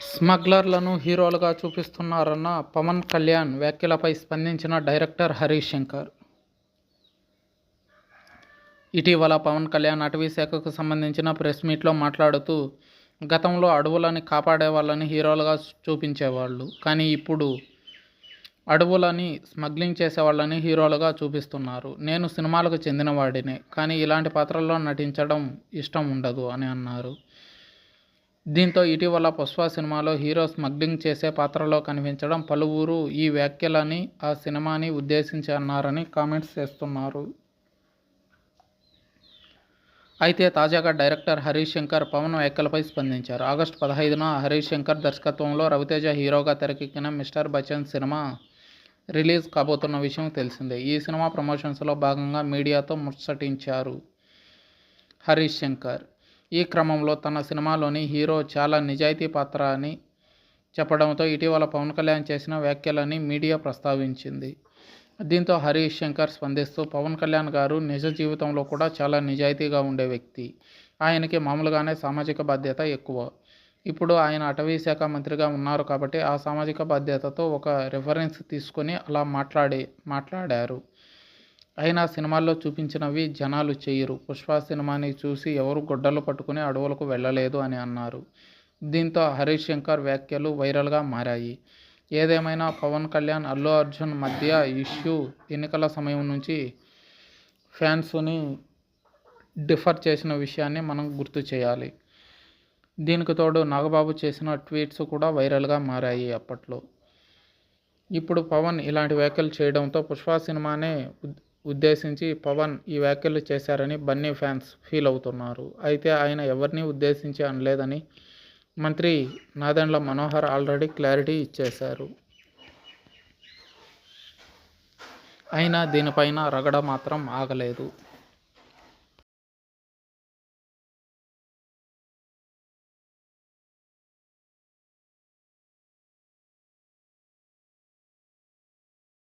స్మగ్లర్లను హీరోలుగా చూపిస్తున్నారన్న పవన్ కళ్యాణ్ వ్యాఖ్యలపై స్పందించిన డైరెక్టర్ హరీష్ శంకర్. ఇటీవల పవన్ కళ్యాణ్ అటవీ శాఖకు సంబంధించిన ప్రెస్ మీట్లో మాట్లాడుతూ గతంలో అడవులని కాపాడే వాళ్ళని హీరోలుగా చూపించేవాళ్ళు కానీ ఇప్పుడు అడవులని స్మగ్లింగ్ చేసేవాళ్ళని హీరోలుగా చూపిస్తున్నారు. నేను సినిమాలకు చెందినవాడినే కానీ ఇలాంటి పాత్రల్లో నటించడం ఇష్టం ఉండదు అని అన్నారు. దీంతో ఇటీవల పుష్ప సినిమాలో హీరో స్మగ్లింగ్ చేసే పాత్రలో కనిపించడం పలువురు ఈ వ్యాఖ్యలని ఆ సినిమాని ఉద్దేశించి అన్నారని కామెంట్స్ చేస్తున్నారు. అయితే తాజాగా డైరెక్టర్ హరీష్ శంకర్ పవన్ వ్యాఖ్యలపై స్పందించారు. ఆగస్టు పదహైదున హరీష్ శంకర్ దర్శకత్వంలో రవితేజ హీరోగా తెరకెక్కిన మిస్టర్ బచ్చన్ సినిమా రిలీజ్ కాబోతున్న విషయం తెలిసిందే. ఈ సినిమా ప్రమోషన్స్లో భాగంగా మీడియాతో ముచ్చటించారు హరీష్ శంకర్. ఈ క్రమంలో తన సినిమాలోని హీరో చాలా నిజాయితీ పాత్ర అని చెప్పడంతో ఇటీవల పవన్ కళ్యాణ్ చేసిన వ్యాఖ్యలని మీడియా ప్రస్తావించింది. దీంతో హరీష్ శంకర్ స్పందిస్తూ పవన్ కళ్యాణ్ గారు నిజ జీవితంలో కూడా చాలా నిజాయితీగా ఉండే వ్యక్తి. ఆయనకి మామూలుగానే సామాజిక బాధ్యత ఎక్కువ. ఇప్పుడు ఆయన అటవీ శాఖ మంత్రిగా ఉన్నారు కాబట్టి ఆ సామాజిక బాధ్యతతో ఒక రిఫరెన్స్ తీసుకొని అలా మాట్లాడి మాట్లాడారు. అయినా సినిమాల్లో చూపించినవి జనాలు చేయరు పుష్ప సినిమాని చూసి ఎవరు గొడ్డలు పట్టుకుని అడవులకు వెళ్ళలేదు అని అన్నారు. దీంతో హరీష్ శంకర్ వ్యాఖ్యలు వైరల్గా మారాయి. ఏదేమైనా పవన్ కళ్యాణ్ అల్లు అర్జున్ మధ్య ఇష్యూ ఎన్నికల సమయం నుంచి ఫ్యాన్స్ని డిఫర్ చేసిన విషయాన్ని మనం గుర్తు చేయాలి. దీనికి తోడు నాగబాబు చేసిన ట్వీట్స్ కూడా వైరల్గా మారాయి అప్పట్లో. ఇప్పుడు పవన్ ఇలాంటి వ్యాఖ్యలు చేయడంతో పుష్ప సినిమానే ఉద్దేశించి పవన్ ఈ వ్యాఖ్యలు చేశారని బన్నీ ఫ్యాన్స్ ఫీల్ అవుతున్నారు. అయితే ఆయన ఎవరిని ఉద్దేశించి అనలేదని మంత్రి నాదెండ్ల మనోహర్ ఆల్రెడీ క్లారిటీ ఇచ్చేశారు. అయినా దీనిపైన రగడ మాత్రం ఆగలేదు.